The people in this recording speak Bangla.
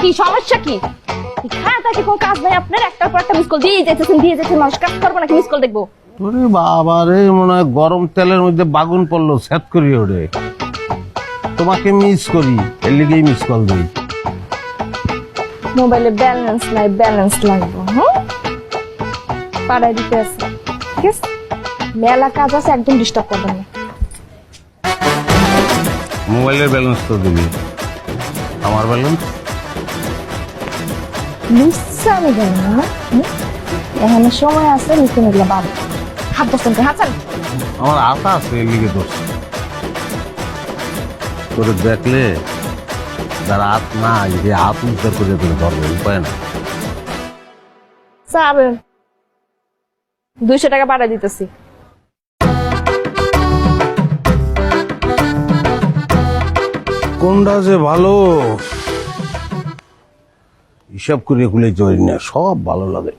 কি সমস্যা কি? কোনো কাজ নাই? আপনার একটার পর একটা মিস কল দিয়ে যেতেছেন দিয়ে যেতেছেন মানুষ কাজ করব নাকি মিস কল দেখব? ওরে বাবা রে মনে হয় গরম তেলের মধ্যে বাগুন পড়ল স্যাত করি ওরে। তোমাকে মিস করি এর লিগেই মিস কল দিই। মোবাইলে ব্যালেন্স নাই ব্যালেন্স লাগবে পাড়ায় দিতে আছে ঠিক আছে? মেলা কাজ আছে একদম ডিস্টার্ব করবেন না। মোবাইলের ব্যালেন্স তো দিবি। আমার ব্যালেন্স নিশ্চয় আমি জানি না? এখানে সময় আছে নিতে নিগুলো বাবা হাত বসতেন হাত চাল আমার আশা আছে এর লিগে দোষ তোরে দেখলে যার হাত না যে হাত উদ্ধার করে তোরে ধরবে উপায় না চাবেন দুইশো টাকা পাড়া দিতেছি। কোনটা যে ভালো? হিসাব করে এগুলো চলি না সব ভালো লাগে।